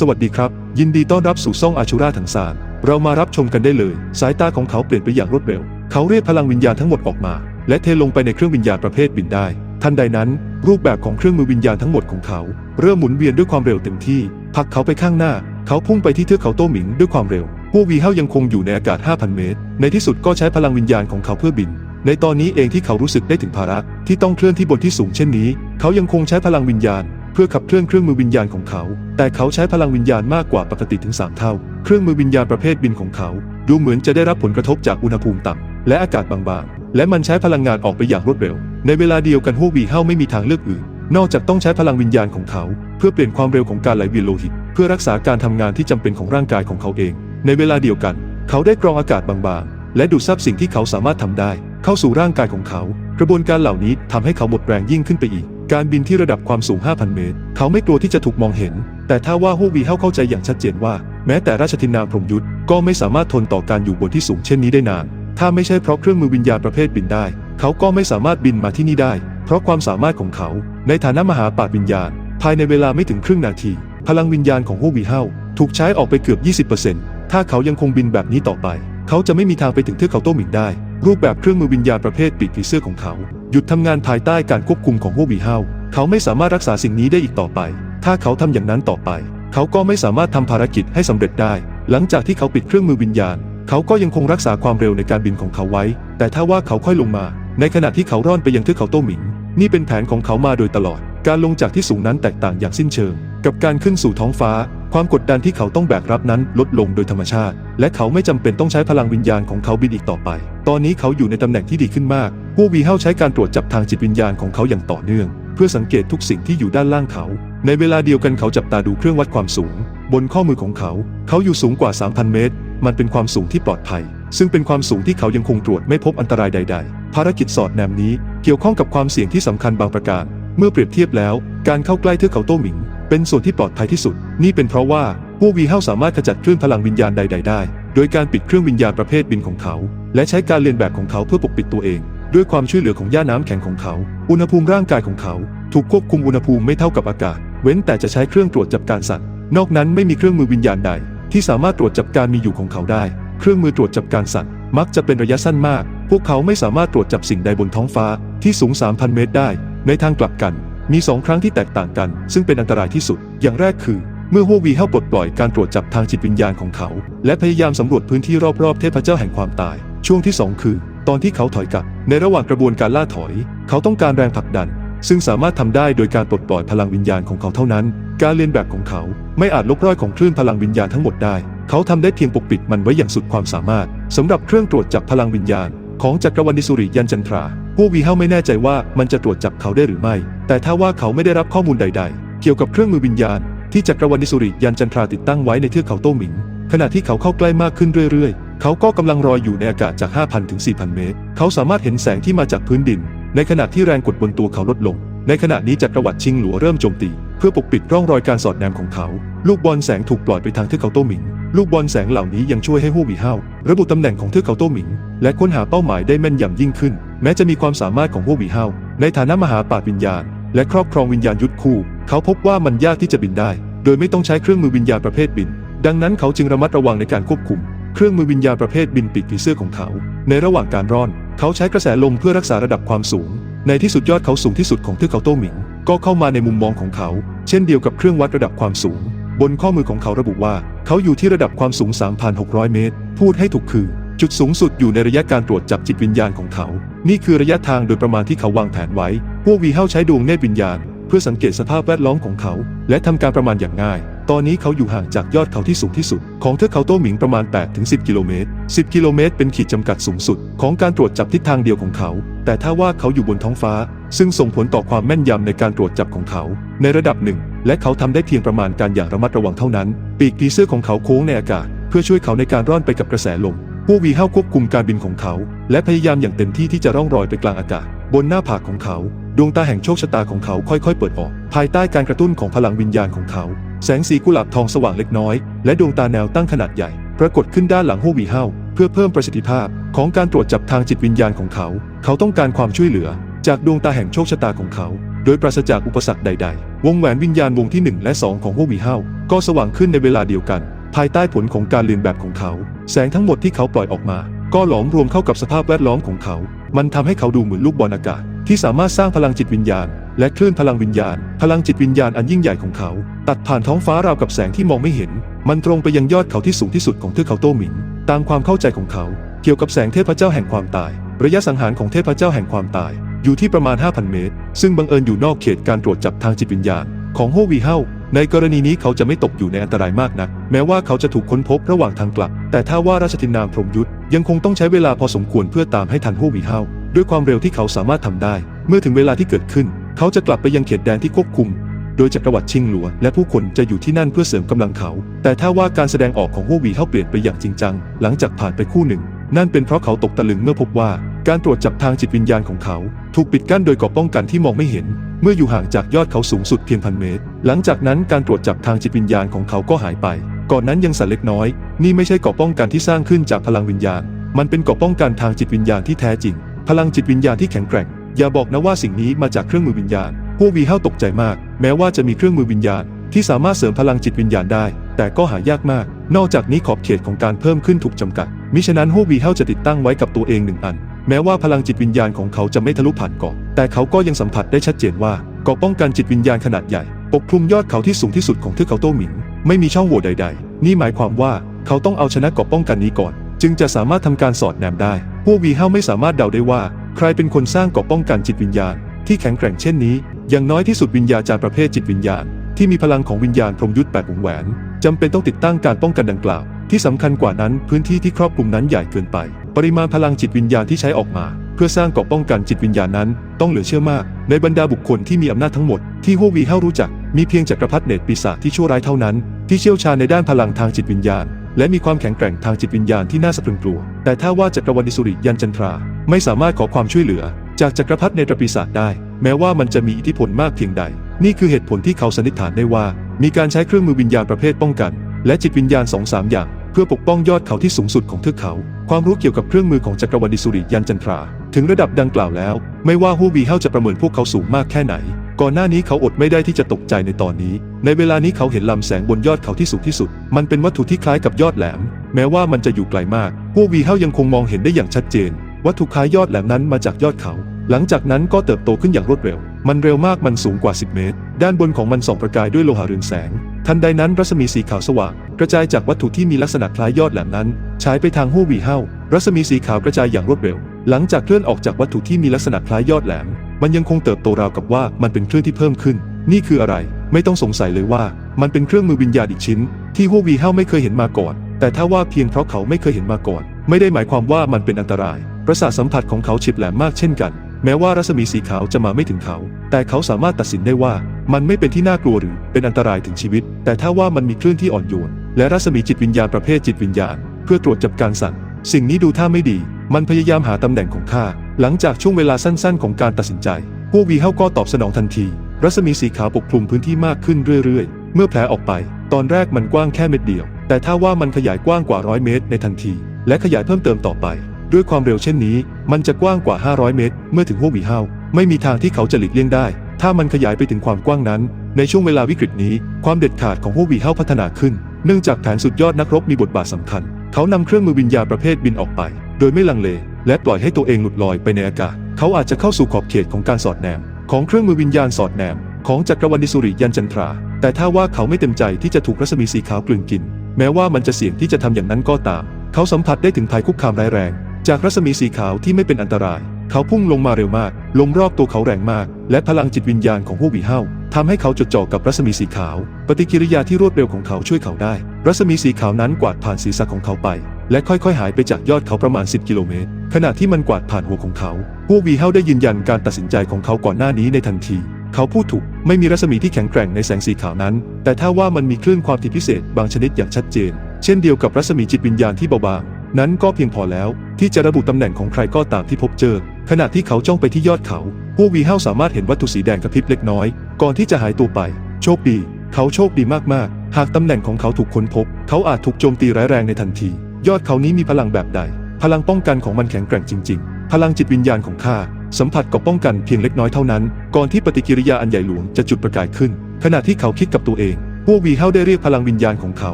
สวัสดีครับ ยินดีต้อนรับสู่ซ่องอาชูราถังสารเรามารับชมกันได้เลย สายตาของเขาเปลี่ยนไปอย่างรวดเร็ว เขาเรียกพลังวิญญาณทั้งหมดออกมา และเทลงไปในเครื่องวิญญาณประเภทบินได้ ทันใดนั้น รูปแบบของเครื่องมือวิญญาณทั้งหมดของเขา เริ่มหมุนเวียนด้วยความเร็วเต็มที่ผลักเขาไปข้างหน้า เขาพุ่งไปที่เทือกเขาโต้หมิงด้วยความเร็วพวกวีเฮายังคงอยู่ในอากาศ 5,000 เมตร ในที่สุดก็ใช้พลังวิญญาณของเขาเพื่อบิน ในตอนนี้เองที่เขารู้สึกได้ถึงภาระที่ต้องเคลื่อนที่บนที่สูงเช่นนี้ เขายังคงใช้พลังวิญญาณ เพื่อขับเคลื่อนเครื่องมือวิญญาณของเขา แต่เขาใช้พลังวิญญาณมากกว่าปกติถึง 3 เท่า เครื่องมือวิญญาณประเภทบินของเขา ดูเหมือนจะได้รับผลกระทบจากอุณหภูมิต่ำและอากาศบางๆ และมันใช้พลังงานออกไปอย่างรวดเร็ว ในเวลาเดียวกันพวกวีเฮาไม่มีทางเลือกอื่น นอกจากต้องใช้พลังวิญญาณของเขา เพื่อเปลี่ยนความเร็วของการไหลเวียนโลหิต เพื่อรักษาการทำงานที่จำเป็นของร่างกายของเขาเอง ในเวลาเดียวกัน เขาได้กรองอากาศบางๆ และดูดซับสิ่งที่เขาสามารถทำได้ เข้าสู่ร่างกายของเขา กระบวนการเหล่านี้ทำให้เขาหมดแรงยิ่งขึ้นไปอีก การบินที่ระดับความสูง 5,000 เมตร เขาไม่กลัวที่จะถูกมองเห็น แต่ถ้าว่าฮู้วีเฮาเข้าใจอย่างชัดเจนว่า แม้แต่ราชทินนาพรหมยุทธ์ก็ไม่สามารถทนต่อการอยู่บนที่สูงเช่นนี้ได้นาน ถ้าไม่ใช่เพราะเครื่องมือวิญญาณประเภทบินได้ เขาก็ไม่สามารถบินมาที่นี่ได้ เพราะความสามารถของเขา ในฐานะมหาปราชญ์วิญญาณ ภายในเวลาไม่ถึงครึ่งนาที พลังวิญญาณของฮู้วีเฮาถูกใช้ออกไปเกือบ 20%ถ้าเขายังคงบินแบบนี้ต่อไป เขาจะไม่มีทางไปถึงเทือกเขาโต้หมิงได้ รูปแบบเครื่องมือวิญญาณประเภทปีกผีเสื้อของเขา หยุดทำงานภายใต้การควบคุมของฮู้วีเฮาเขาไม่สามารถรักษาสิ่งนี้ได้อีกต่อไป ถ้าเขาทำอย่างนั้นต่อไป เขาก็ไม่สามารถทำภารกิจให้สำเร็จได้ หลังจากที่เขาปิดเครื่องมือวิญญาณ เขาก็ยังคงรักษาความเร็วในการบินของเขาไว้ แต่ถ้าว่าเขาค่อยลงมา ในขณะที่เขาร่อนไปยังเทือกเขาโต้หมิง นี่เป็นแผนของเขามาโดยตลอด การลงจากที่สูงนั้นแตกต่างอย่างสิ้นเชิง กับการขึ้นสู่ท้องฟ้า ความกดดันที่เขาต้องแบกรับนั้นลดลงโดยธรรมชาติ และเขาไม่จำเป็นต้องใช้พลังวิญญาณของเขาบินอีกต่อไป ตอนนี้เขาอยู่ในตำแหน่งที่ดีขึ้นมาก ผู้วีเฮาใช้การตรวจจับทางจิตวิญญาณของเขาอย่างต่อเนื่อง เพื่อสังเกตทุกสิ่งที่อยู่ด้านล่างเขา ในเวลาเดียวกันเขาจับตาดูเครื่องวัดความสูง บนข้อมือของเขา เขาอยู่สูงกว่า 3,000 เมตร มันเป็นความสูงที่ปลอดภัย ซึ่งเป็นความสูงที่เขายังคงตรวจไม่พบอันตรายใด ๆ ภารกิจสอดแนมนี้เกี่ยวข้องกับความเสี่ยงที่สำคัญบางประการ เมื่อเปรียบเทียบแล้ว การเข้าใกล้เทือกเขาโต้หมิง เป็นส่วนที่ปลอดภัยที่สุด นี่เป็นเพราะว่าพวกวีเฮาสามารถขจัดคลื่นพลังวิญญาณใด ๆ ได้ โดยการปิดเครื่องวิญญาณประเภทบินของเขา และใช้การเรียนแบบของเขาเพื่อปกปิดตัวเอง ด้วยความช่วยเหลือของย่าน้ำแข็งของเขา อุณหภูมิร่างกายของเขา ถูกควบคุมอุณหภูมิไม่เท่ากับอากาศ เว้นแต่จะใช้เครื่องตรวจจับการสั่นนอกนั้นไม่มีเครื่องมือวิญญาณใด ที่สามารถตรวจจับการมีอยู่ของเขาได้ เครื่องมือตรวจจับการสั่นมักจะเป็นระยะสั้นมาก พวกเขาไม่สามารถตรวจจับสิ่งใดบนท้องฟ้าที่สูง 3,000 เมตรได้ ในทางกลับกัน มีสองครั้งที่แตกต่างกัน ซึ่งเป็นอันตรายที่สุด อย่างแรกคือเมื่อฮัววีเฮาปลดปล่อยการตรวจจับทางจิตวิญญาณของเขา และพยายามสำรวจพื้นที่รอบๆเทพเจ้าแห่งความตาย ช่วงที่สองคือ ตอนที่เขาถอยกลับ ในระหว่างกระบวนการล่าถอย เขาต้องการแรงผลักดัน ซึ่งสามารถทำได้โดยการปลดปล่อยพลังวิญญาณของเขาเท่านั้น การเรียนแบบของเขาไม่อาจลบรอยของคลื่นพลังวิญญาณทั้งหมดได้ เขาทำได้เพียงปกปิดมันไว้อย่างสุดความสามารถสำหรับเครื่องตรวจจับพลังวิญญาณ ของจักรวรรดิสุริยันจันทราพวกวีเฮาไม่แน่ใจว่ามันจะตรวจจับเขาได้หรือไม่ แต่ถ้าว่าเขาไม่ได้รับข้อมูลใด ๆ เกี่ยวกับเครื่องมือวิญญาณที่จักรวรรดิสุริยันจันทราติดตั้งไว้ในเทือกเขาโต้หมิง ขณะที่เขาเข้าใกล้มากขึ้นเรื่อยๆ เขาก็กำลังลอยอยู่ในอากาศจาก 5,000 ถึง 4,000 เมตร เขาสามารถเห็นแสงที่มาจากพื้นดิน ในขณะที่แรงกดบนตัวเขาลดลง ในขณะนี้จักรวรรดิชิงหลัวเริ่มโจมตี เพื่อปกปิดร่องรอยการสอดแนมของเขา ลูกบอลแสงถูกปล่อยไปทางเทือกเขาโต้หมิง ลูกบอลแสงเหล่านี้ยังช่วยให้ฮู้วีเฮาระบุตำแหน่งของเทือกเขาโต้หมิง และค้นหาเป้าหมายได้แม่นยำยิ่งขึ้น แม้จะมีความสามารถของฮู้วีเฮาในฐานะมหาปราชญ์วิญญาณ และครอบครองวิญญาณยุทธคู่ เขาพบว่ามันยากที่จะบินได้ โดยไม่ต้องใช้เครื่องมือวิญญาณประเภทบิน ดังนั้นเขาจึงระมัดระวังในการควบคุม เครื่องมือวิญญาณประเภทบินปีกผีเสื้อของเขา ในระหว่างการร่อน เขาใช้กระแสลมเพื่อรักษาระดับความสูง ในที่สุดยอดเขาสูงที่สุดของเทือกเขาโต้หมิง ก็เข้ามาในมุมมองของเขา เช่นเดียวกับเครื่องวัดระดับความสูง บนข้อมือของเขาระบุว่า เขาอยู่ที่ระดับความสูง 3,600 เมตร พูดให้ถูกคือ จุดสูงสุดอยู่ในระยะการตรวจจับจิตวิญญาณของเขา นี่คือระยะทางโดยประมาณที่เขาวางแผนไว้ พวกวีเฮาใช้ดวงเนตรวิญญาณ เพื่อสังเกตสภาพแวดล้อมของเขา และทำการประมาณอย่างง่าย ตอนนี้เขาอยู่ห่างจากยอดเขาที่สูงที่สุด ของเทือกเขาโต้หมิงประมาณ 8-10 กิโลเมตร 10 กิโลเมตรเป็นขีดจำกัดสูงสุด ของการตรวจจับทิศทางเดียวของเขา แต่ถ้าว่าเขาอยู่บนท้องฟ้า ซึ่งส่งผลต่อความแม่นยำในการตรวจจับของเขา ในระดับหนึ่ง และเขาทำได้เพียงประมาณการอย่างระมัดระวังเท่านั้น ปีกผีเสื้อของเขาโค้งในอากาศ เพื่อช่วยเขาในการร่อนไปกับกระแสลมผู้วีเฮาควบคุมการบินของเขา และพยายามอย่างเต็มที่ที่จะร่องรอยไปกลางอากาศ บนหน้าผากของเขา ดวงตาแห่งโชคชะตาของเขาค่อยๆ เปิดออก ภายใต้การกระตุ้นของพลังวิญญาณของเขา แสงสีกุหลาบทองสว่างเล็กน้อย และดวงตาแนวตั้งขนาดใหญ่ ปรากฏขึ้นด้านหลังฮู้วีเฮาเพื่อเพิ่มประสิทธิภาพของการตรวจจับทางจิตวิญญาณของเขา เขาต้องการความช่วยเหลือ จากดวงตาแห่งโชคชะตาของเขา โดยปราศจากอุปสรรคใด ๆ วงแหวนวิญญาณวงที่ 1 และ 2 ของโฮวีเฮาก็สว่างขึ้นในเวลาเดียวกัน ภายใต้ผลของการเรียนแบบของเขา แสงทั้งหมดที่เขาปล่อยออกมา ก็หลอมรวมเข้ากับสภาพแวดล้อมของเขา มันทำให้เขาดูเหมือนลูกบอลอากาศที่สามารถสร้างพลังจิตวิญญาณ และคลื่นพลังวิญญาณ พลังจิตวิญญาณอันยิ่งใหญ่ของเขา ตัดผ่านท้องฟ้าราวกับแสงที่มองไม่เห็น มันตรงไปยังยอดเขาที่สูงที่สุดของเทือกเขาโตหมิงตามความเข้าใจของเขา เกี่ยวกับแสงเทพเจ้าแห่งความตาย ระยะสังหารของเทพเจ้าแห่งความตาย อยู่ที่ประมาณ 5,000 เมตร ซึ่งบังเอิญอยู่นอกเขตการตรวจจับทางจิตวิญญาณ ของโฮวีเฮาในกรณีนี้เขาจะไม่ตกอยู่ในอันตรายมากนัก แม้ว่าเขาจะถูกค้นพบระหว่างทางกลับ แต่ถ้าว่าราชทินนามพรหมยุทธยังคงต้องใช้เวลาพอสมควรเพื่อตามให้ทันโฮวีเฮาด้วยความเร็วที่เขาสามารถทำได้ เมื่อถึงเวลาที่เกิดขึ้น เขาจะกลับไปยังเขตแดนที่ควบคุม โดยจักรวรรดิชิงหลัว และผู้คนจะอยู่ที่นั่นเพื่อเสริมกำลังเขา แต่ถ้าว่าการแสดงออกของโฮวีเฮาเปลี่ยนไปอย่างจริงจัง หลังจากผ่านไปคู่หนึ่ง นั่นเป็นเพราะเขาตกตะลึงเมื่อพบว่า การตรวจจับทางจิตวิญญาณของเขา ถูกปิดกั้นโดยกราะป้องกันที่มองไม่เห็น เมื่ออยู่ห่างจากยอดเขาสูงสุดเพียงพันเมตร หลังจากนั้นการตรวจจับทางจิตวิญญาณของเขาก็หายไป ก่อนนั้นยังสั่นเล็กน้อย นี่ไม่ใช่กราะป้องกันที่สร้างขึ้นจากพลังวิญญาณ มันเป็นกราะป้องกันทางจิตวิญญาณที่แท้จริง พลังจิตวิญญาณที่แข็งแกร่ง อย่าบอกนะว่าสิ่งนี้มาจากเครื่องมือวิญญาณ พวกวีเฮาตกใจมาก แม้ว่าจะมีเครื่องมือวิญญาณ ที่สามารถเสริมพลังจิตวิญญาณได้ แต่ก็หายากมาก นอกจากนี้ขอบเขตของการเพิ่มขึ้นถูกจำกัด มิฉะนั้นโฮวีเฮาจะติดตั้งไว้กับตัวเองหนึ่งอัน แม้ว่าพลังจิตวิญญาณของเขาจะไม่ทะลุผ่านเกาะ แต่เขาก็ยังสัมผัสได้ชัดเจนว่าเกาะป้องกันจิตวิญญาณขนาดใหญ่ ปกคลุมยอดเขาที่สูงที่สุดของเทือกเขาโต้หมิง ไม่มีช่องโหว่ใด ๆ นี่หมายความว่าเขาต้องเอาชนะเกาะป้องกันนี้ก่อน จึงจะสามารถทำการสอดแนมได้ พวกวีเฮาไม่สามารถเดาได้ว่า ใครเป็นคนสร้างเกราะป้องกันจิตวิญญาณที่แข็งแกร่งเช่นนี้ อย่างน้อยที่สุดวิญญาจารย์ประเภทจิตวิญญาณ ที่มีพลังของวิญญาณพรมยุทธแปดวงแหวนจำเป็นต้องติดตั้งการป้องกันดังกล่าว ที่สำคัญกว่านั้นพื้นที่ที่ครอบคลุมนั้นใหญ่เกินไป ปริมาณพลังจิตวิญญาณที่ใช้ออกมา เพื่อสร้างเกราะป้องกันจิตวิญญาณนั้น ต้องเหลือเชื่อมาก ในบรรดาบุคคลที่มีอำนาจทั้งหมดที่ฮววีเฮารู้จักมีเพียงจักรพรรดิเนตรปีศาจที่ชั่วร้ายเท่านั้น ที่เชี่ยวชาญในด้านพลังทางจิตวิญญาณ และมีความแข็งแกร่งทางจิตวิญญาณที่น่าสะพรึงกลัว แต่ถ้าว่าจักรวรรดิสุริยันจันทรา ไม่สามารถขอความช่วยเหลือ จากจักรพรรดิเนตรปีศาจได้ แม้ว่ามันจะมีอิทธิพลมากเพียงใด นี่คือเหตุผลที่เขาสันนิษฐานได้ว่า มีการใช้เครื่องมือวิญญาณประเภทป้องกัน และจิตวิญญาณสองสามอย่าง เพื่อปกป้องยอดเขาที่สูงสุดของเทือกเขา ความรู้เกี่ยวกับเครื่องมือของจักรวรรดิสุริยันจันทรา ถึงระดับดังกล่าวแล้ว ไม่ว่าฮูวีเฮาจะประเมินพวกเขาสูงมากแค่ไหน ก่อนหน้านี้เขาอดไม่ได้ที่จะตกใจในตอนนี้ ในเวลานี้เขาเห็นลำแสงบนยอดเขาที่สูงที่สุด มันเป็นวัตถุที่คล้ายกับยอดแหลม แม้ว่ามันจะอยู่ไกลมากฮูวีเฮายังคงมองเห็นได้อย่างชัดเจน วัตถุคล้ายยอดแหลมนั้นมาจากยอดเขา หลังจากนั้นก็เติบโตขึ้นอย่างรวดเร็ว มันเร็วมากมันสูงกว่า 10 เมตร ด้านบนของมันส่องประกายด้วยโลหะเรืองแสง ทันใดนั้นรัศมีสีขาวสว่างกระจายจากวัตถุที่มีลักษณะคล้ายยอดแหลมนั้นฉายไปทางฮู้วีเฮารัศมีสีขาวกระจายอย่างรวดเร็ว หลังจากเคลื่อนออกจากวัตถุที่มีลักษณะคล้ายยอดแหลม มันยังคงเติบโตราวกับว่ามันเป็นคลื่นที่เพิ่มขึ้น นี่คืออะไร ไม่ต้องสงสัยเลยว่า มันเป็นเครื่องมือวิญญาณอีกชิ้น ที่ฮู้วีเฮาไม่เคยเห็นมาก่อน แต่ถ้าว่าเพียงเพราะเขาไม่เคยเห็นมาก่อน ไม่ได้หมายความว่ามันเป็นอันตราย ประสาทสัมผัสของเขาฉิบแหลมมากเช่นกัน แม้ว่ารัศมีสีขาวจะมาไม่ถึงเขา แต่เขาสามารถตัดสินได้ว่า มันไม่เป็นที่น่ากลัวหรือเป็นอันตรายถึงชีวิต แต่ถ้าว่ามันมีคลื่นที่อ่อนโยนและรัศมีจิตวิญญาณประเภทจิตวิญญาณ เพื่อตรวจจับการสั่นสิ่งนี้ดูท่าไม่ดี มันพยายามหาตำแหน่งของข้าหลังจากช่วงเวลาสั้นๆ ของการตัดสินใจ พวกวีเฮาก็ตอบสนองทันที รัศมีสีขาวปกคลุมพื้นที่มากขึ้นเรื่อยๆ เมื่อแผลออกไป ตอนแรกมันกว้างแค่เม็ดเดียว แต่ถ้าว่ามันขยายกว้างกว่าร้อยเมตรในทันที และขยายเพิ่มเติมต่อไป ด้วยความเร็วเช่นนี้ มันจะกว้างกว่า 500 เมตร เมื่อถึงพวกวีเฮาไม่มีทางที่เขาจะหลีกเลี่ยงได้ ถ้ามันขยายไปถึงความกว้างนั้น ในช่วงเวลาวิกฤตนี้ ความเด็ดขาดของพวกวีเฮาพัฒนาขึ้น เนื่องจากแผนสุดยอดนักรบมีบทบาทสำคัญ เขานำเครื่องมือวิญญาประเภทบินออกไป ดยไม่ลังเล และปล่อยให้ตัวเองหลุดลอยไปในอากาศ เขาอาจจะเข้าสู่ขอบเขตของการสอดแนม ของเครื่องมือวิญญาณสอดแนม ของจักรวรรดิสุริยันจันทรา แต่ถ้าว่าเขาไม่เต็มใจที่จะถูกรัศมีสีขาวกลืนกิน แม้ว่ามันจะเสี่ยงที่จะทำอย่างนั้นก็ตาม เขาสัมผัสได้ถึงภัยคุกคามร้ายแรง จากรัศมีสีขาวที่ไม่เป็นอันตราย เขาพุ่งลงมาเร็วมากลมรอบตัวเขาแรงมาก และพลังจิตวิญญาณของฮู้บีเฮาทำให้เขาจดจ่อกับรัศมีสีขาว ปฏิกิริยาที่รวดเร็วของเขาช่วยเขาได้ รัศมีสีขาวนั้นกวาดผ่านศีรษะของเขาไป และค่อยๆ หายไปจากยอดเขาประมาณ 10 กิโลเมตร ขณะที่มันกวาดผ่านหัวของเขาฮู้บีเฮาได้ยืนยันการตัดสินใจของเขาก่อนหน้านี้ในทันที เขาพูดถูก ไม่มีรัศมีที่แข็งแกร่งในแสงสีขาวนั้น แต่ถ้าว่ามันมีคลื่นความถี่พิเศษบางชนิดอย่างชัดเจน เช่นเดียวกับรัศมีจิตวิญญาณที่เบาบาง นั้นก็เพียงพอแล้ว ที่จะระบุตำแหน่งของใครก็ตามที่พบเจอ ขณะที่เขาจ้องไปที่ยอดเขา พวกวีเฮาสามารถเห็นวัตถุสีแดงกระพริบเล็กน้อย ก่อนที่จะหายตัวไป โชคดี เขาโชคดีมากๆ หากตำแหน่งของเขาถูกค้นพบ เขาอาจถูกโจมตีร้ายแรงในทันที ยอดเขานี้มีพลังแบบใด พลังป้องกันของมันแข็งแกร่งจริง ๆ พลังจิตวิญญาณของข้าสัมผัสก็ป้องกันเพียงเล็กน้อยเท่านั้น ก่อนที่ปฏิกิริยาอันใหญ่หลวงจะจุดประกายขึ้น ขณะที่เขาคิดกับตัวเองพวกวีเฮาได้เรียกพลังวิญญาณของเขา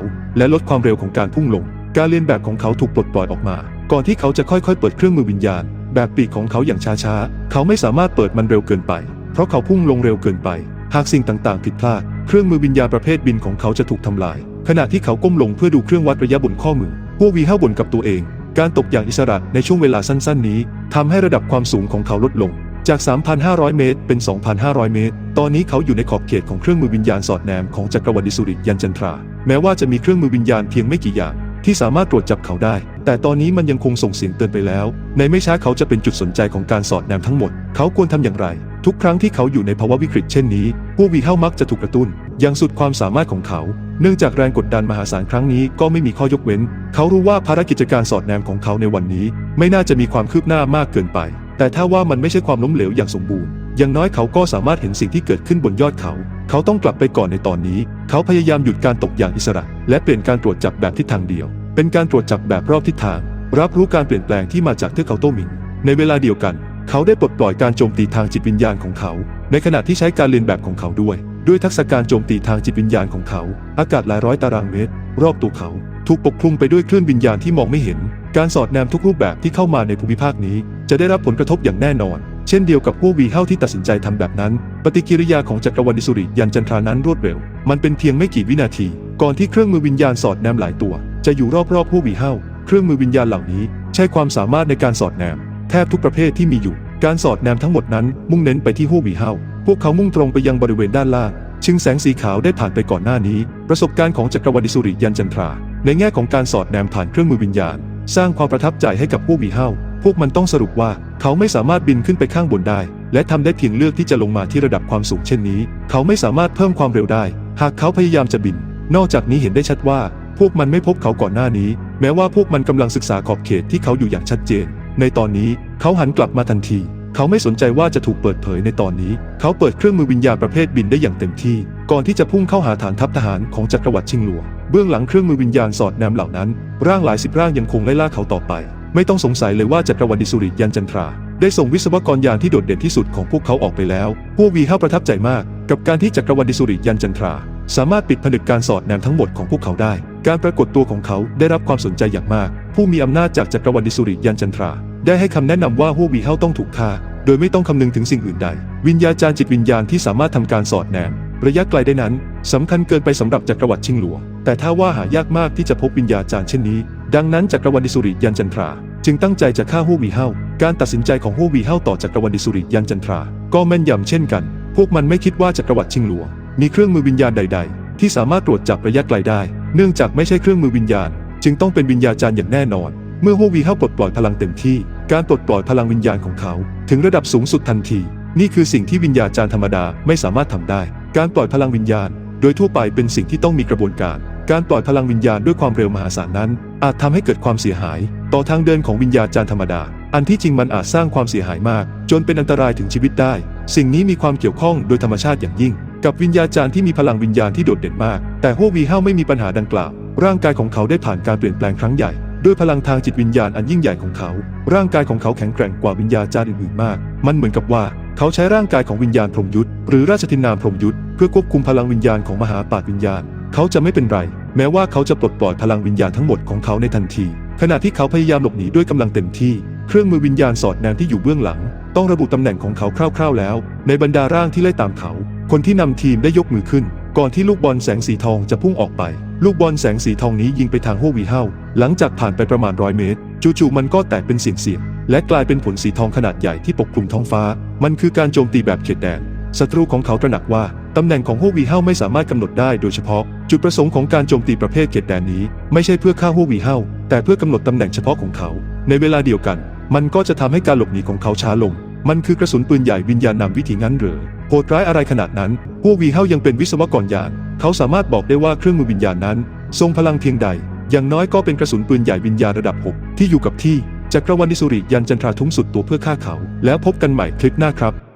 และลดความเร็วของการพุ่งลง การเลียนแบบของเขาถูกปลดปล่อยออกมา ก่อนที่เขาจะค่อยๆ เปิดเครื่องมือวิญญาณ แบบปีกของเขาอย่างช้าๆ เขาไม่สามารถเปิดมันเร็วเกินไป เพราะเขาพุ่งลงเร็วเกินไป หากสิ่งต่างๆ ผิดพลาด เครื่องมือวิญญาณประเภทบินของเขาจะถูกทำลาย ขณะที่เขาก้มลงเพื่อดูเครื่องวัดระยะบนข้อมือ พวกวีเฮาบ่นกับตัวเอง การตกอย่างอิสระในช่วงเวลาสั้นๆ นี้ทำให้ระดับความสูงของเขาลดลง จาก 3,500 เมตร เป็น 2,500 เมตร ตอนนี้เขาอยู่ในขอบเขตของเครื่องมือวิญญาณสอดแนมของจักรวรรดิสุริยันจันทรา แม้ว่าจะมีเครื่องมือวิญญาณเพียงไม่กี่อย่างที่สามารถตรวจจับเขาได้ แต่ตอนนี้มันยังคงส่งเสียงเตือนไปแล้ว ในไม่ช้าเขาจะเป็นจุดสนใจของการสอดแนมทั้งหมด เขาควรทำอย่างไร ทุกครั้งที่เขาอยู่ในภาวะวิกฤตเช่นนี้พวกวีเข้ามักจะถูกกระตุ้น อย่างสุดความสามารถของเขา เนื่องจากแรงกดดันมหาศาลครั้งนี้ก็ไม่มีข้อยกเว้น เขารู้ว่าภารกิจการสอดแนมของเขาในวันนี้ ไม่น่าจะมีความคืบหน้ามากเกินไป แต่ถ้าว่ามันไม่ใช่ความล้มเหลวอย่างสมบูรณ์ อย่างน้อยเขาก็สามารถเห็นสิ่งที่เกิดขึ้นบนยอดเขา เขาต้องกลับไปก่อนในตอนนี้ เขาพยายามหยุดการตกอย่างอิสระ และเปลี่ยนการตรวจจับแบบทิศทางเดียว เป็นการตรวจจับแบบรอบทิศทาง รับรู้การเปลี่ยนแปลงที่มาจากเทือกเขาโต้หมิง ในเวลาเดียวกัน เขาได้ปลดปล่อยการโจมตีทางจิตวิญญาณของเขา ในขณะที่ใช้การเรียนแบบของเขาด้วย ด้วยทักษะการโจมตีทางจิตวิญญาณของเขา อากาศหลายร้อยตารางเมตร รอบตัวเขาถูกปกคลุมไปด้วยคลื่นวิญญาณที่มองไม่เห็น การสอดแนมทุกรูปแบบที่เข้ามาในภูมิภาคนี้ จะได้รับผลกระทบอย่างแน่นอน เช่นเดียวกับพวกวีเฮาที่ตัดสินใจทำแบบนั้น ปฏิกิริยาของจักรวรรดิสุริยันจันทรานั้นรวดเร็ว มันเป็นเพียงไม่กี่วินาที ก่อนที่เครื่องมือวิญญาณสอดแนมหลายตัว จะอยู่รอบๆพวกวีเฮาเครื่องมือวิญญาณเหล่านี้ ใช้ความสามารถในการสอดแนม แทบทุกประเภทที่มีอยู่ การสอดแนมทั้งหมดนั้นมุ่งเน้นไปที่ฮู้วีเฮา พวกเขามุ่งตรงไปยังบริเวณด้านล่างชึงแสงสีขาวได้ผ่านไปก่อนหน้านี้ ประสบการณ์ของจักรวรรดิสุริยันจันทรา ในแง่ของการสอดแนมผ่านเครื่องมือวิญญาณ สร้างความประทับใจให้กับผู้วีเฮาพวกมันต้องสรุปว่าเขาไม่สามารถบินขึ้นไปข้างบนได้ และทำได้เพียงเลือกที่จะลงมาที่ระดับความสูงเช่นนี้ เขาไม่สามารถเพิ่มความเร็วได้ หากเขาพยายามจะบิน นอกจากนี้เห็นได้ชัดว่า พวกมันไม่พบเขาก่อนหน้านี้ แม้ว่าพวกมันกำลังศึกษาขอบเขตที่เขาอยู่อย่างชัดเจน ในตอนนี้เขาหันกลับมาทันที เขาไม่สนใจว่าจะถูกเปิดเผยในตอนนี้ เขาเปิดเครื่องมือวิญญาณประเภทบินได้อย่างเต็มที่ ก่อนที่จะพุ่งเข้าหาฐานทัพทหารของจักรวรรดิชิงหลัวเบื้องหลังเครื่องมือวิญญาณสอดแนมเหล่านั้น ร่างหลายสิบร่างยังคงไล่ล่าเขาต่อไป ไม่ต้องสงสัยเลยว่าจักรวรรดิสุริยันจันทรา ได้ส่งวิศวกรยานที่โดดเด่นที่สุดของพวกเขาออกไปแล้ว พวกวีห้าประทับใจมาก กับการที่จักรวรรดิสุริยันจันทรา สามารถปิดผนึกการสอดแนมทั้งหมดของพวกเขาได้ การปรากฏตัวของเขาได้รับความสนใจอย่างมาก ผู้มีอำนาจจากจักรวรรดิสุริยันจันทรา ได้ให้คำแนะนำว่าพวกวีเฮาต้องถูกฆ่า โดยไม่ต้องคำนึงถึงสิ่งอื่นใด วิญญาจารย์จิตวิญญาณที่สามารถทำการสอดแนมระยะไกลได้นั้นสำคัญเกินไปสำหรับจักรวรรดิชิงหลัว แต่ถ้าว่าหายากมากที่จะพบวิญญาจารย์เช่นนี้ ดังนั้นจักรวรรดิสุริยันจันทรา จึงตั้งใจจะฆ่าฮู้วีเฮาการตัดสินใจของฮู้วีเฮาต่อจักรวรรดิสุริยันจันทรา ก็แม่นยำเช่นกัน พวกมันไม่คิดว่าจักรวรรดิชิงหลัวมีเครื่องมือวิญญาณใด ๆ ที่สามารถตรวจจับระยะไกลได้ เนื่องจากไม่ใช่เครื่องมือวิญญาณ จึงต้องเป็นวิญญาจารย์อย่างแน่นอน เมื่อฮู้วีเฮาปลดปล่อยพลังเต็มที่ การปลดปล่อยพลังวิญญาณของเขา ถึงระดับสูงสุดทันที นี่คือสิ่งที่วิญญาจารย์ธรรมดาไม่สามารถทำได้ การปล่อยพลังวิญญาณ โดยทั่วไปเป็นสิ่งที่ต้องมีกระบวนการ การปล่อยพลังวิญญาณด้วยความเร็วมหาศาลนั้น อาจทำให้เกิดความเสียหาย ต่อทางเดินของวิญญาจารย์ธรรมดา อันที่จริงมันอาจสร้างความเสียหายมาก จนเป็นอันตรายถึงชีวิตได้ สิ่งนี้มีความเกี่ยวข้องโดยธรรมชาติอย่างยิ่ง กับวิญญาจารย์ที่มีพลังวิญญาณที่โดดเด่นมาก แต่ฮววีเฮาไม่มีปัญหาดังกล่าว ร่างกายของเขาได้ผ่านการเปลี่ยนแปลงครั้งใหญ่ ด้วยพลังทางจิตวิญญาณอันยิ่งใหญ่ของเขา ร่างกายของเขาแข็งแกร่งกว่าวิญญาจารย์อื่นๆมาก มันเหมือนกับว่าเขาใช้ร่างกายของวิญญาณพรหมยุทธ์หรือราชทินนามพรหมยุทธ์เพื่อควบคุมพลังวิญญาณของมหาปาฏวิญญาณ เขาจะไม่เป็นไร แม้ว่าเขาจะปลดปล่อยพลังวิญญาณทั้งหมดของเขาในทันที ขณะที่เขาพยายามหลบหนีด้วยกำลังเต็มที่ เครื่องมือวิญญาณสอดแนมที่อยู่เบื้องหลัง ต้องระบุตำแหน่งของเขาคร่าวๆแล้ว ในบรรดาร่างที่ไล่ตามเขา คนที่นำทีมได้ยกมือขึ้น ก่อนที่ลูกบอลแสงสีทองจะพุ่งออกไป ลูกบอลแสงสีทองนี้ยิงไปทางฮัววีเฮาหลังจากผ่านไปประมาณร้อยเมตร จู่ๆมันก็แตกเป็นเสียงๆและกลายเป็นผลสีทองขนาดใหญ่ที่ปกคลุมท้องฟ้า มันคือการโจมตีแบบเขตแดนศัตรูของเขาตระหนักว่าตำแหน่งของฮัววีเฮาไม่สามารถกำหนดได้โดยเฉพาะ จุดประสงค์ของการโจมตีประเภทเขตแดนนี้ ไม่ใช่เพื่อฆ่าฮัววีเฮาแต่เพื่อกำหนดตำแหน่งเฉพาะของเขา ในเวลาเดียวกัน มันก็จะทำให้การหลบหนีของเขาช้าลง มันคือกระสุนปืนใหญ่วิญญาณนำวิธีงั้นเหรือโหดร้ายอะไรขนาดนั้น พวกวีเฮายังเป็นวิศวกรยาน เขาสามารถบอกได้ว่าเครื่องมือวิญญาณนั้น ทรงพลังเพียงใด อย่างน้อยก็เป็นกระสุนปืนใหญ่วิญญาณระดับ 6 ที่อยู่กับที่จักรวรรดิสุริยันจันทราทุ้งสุดตัวเพื่อฆ่าเขา แล้วพบกันใหม่คลิปหน้าครับ